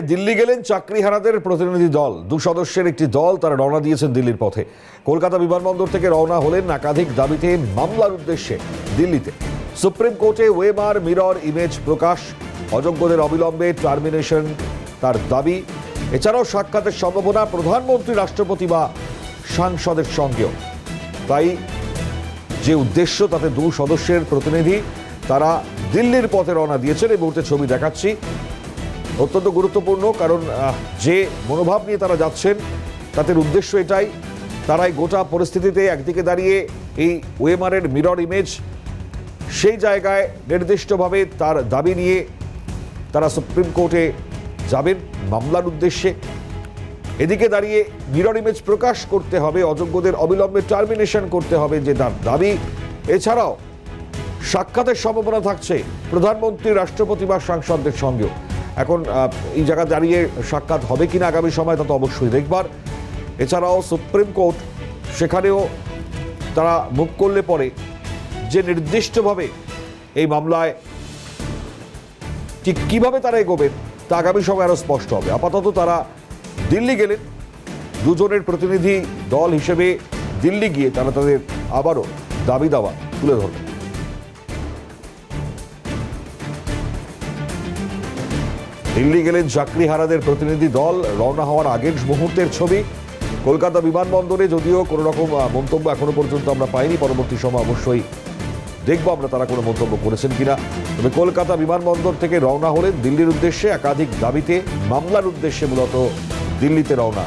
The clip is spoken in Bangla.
দিল্লি গেলেন চাকরিহারাদের প্রতিনিধি দল। দু সদস্যের একটি দল তারা রওনা দিয়েছেন দিল্লির পথে। কলকাতা বিমানবন্দর থেকে রওনা হলেন একাধিক দাবিতে মামলার উদ্দেশ্যে দিল্লিতে। সুপ্রিম কোর্টে ওয়েবার মিরর ইমেজ প্রকাশ। অযোগ্যদের অবিলম্বে টার্মিনেশন তার দাবি। এছাড়াও সাক্ষাতের সম্ভাবনা প্রধানমন্ত্রী, রাষ্ট্রপতি বা সাংসদের সঙ্গেও। তাই যে উদ্দেশ্য তাতে দু সদস্যের প্রতিনিধি, তারা দিল্লির পথে রওনা দিয়েছেন। এই মুহূর্তে ছবি দেখাচ্ছি। অত্যন্ত গুরুত্বপূর্ণ, কারণ যে মনোভাব নিয়ে তারা যাচ্ছেন, তাদের উদ্দেশ্য এটাই। তারাই গোটা পরিস্থিতিতে একদিকে দাঁড়িয়ে এই ওয়েমারের মিরর ইমেজ সেই জায়গায় নির্দিষ্টভাবে তার দাবি নিয়ে তারা সুপ্রিম কোর্টে যাবেন মামলার উদ্দেশ্যে। এদিকে দাঁড়িয়ে মিরর ইমেজ প্রকাশ করতে হবে, অযোগ্যদের অবিলম্বে টার্মিনেশন করতে হবে, যে তার দাবি। এছাড়াও সাক্ষাতের সম্ভাবনা থাকছে, প্রধানমন্ত্রী, রাষ্ট্রপতি বা সাংসদদের সঙ্গেও। এখন এই জায়গা দাঁড়িয়ে সাক্ষাৎ হবে কিনা আগামী সময় তা তো অবশ্যই দেখবার। এছাড়াও সুপ্রিম কোর্ট, সেখানেও তারা মুখ করলে পরে যে নির্দিষ্টভাবে এই মামলায় ঠিক কীভাবে তারা এগোবেন, তা আগামী সময় আরও স্পষ্ট হবে। আপাতত তারা দিল্লি গেলেন। দুজনের প্রতিনিধি দল হিসেবে দিল্লি গিয়ে তারা তাদের আবারও দাবি দাওয়া তুলে ধরবেন। দিল্লি গেলেন চাকরিহারাদের প্রতিনিধি দল রওনা হওয়ার আগের মুহূর্তের ছবি। কলকাতা বিমানবন্দরে যদিও কোনো রকম মন্তব্য এখনও পর্যন্ত আমরা পাইনি, পরবর্তী সময় অবশ্যই দেখব আমরা তারা কোনো মন্তব্য করেছেন কিনা। তবে কলকাতা বিমানবন্দর থেকে রওনা হলেন দিল্লির উদ্দেশ্যে একাধিক দাবিতে, মামলার উদ্দেশ্যে মূলত দিল্লিতে রওনা।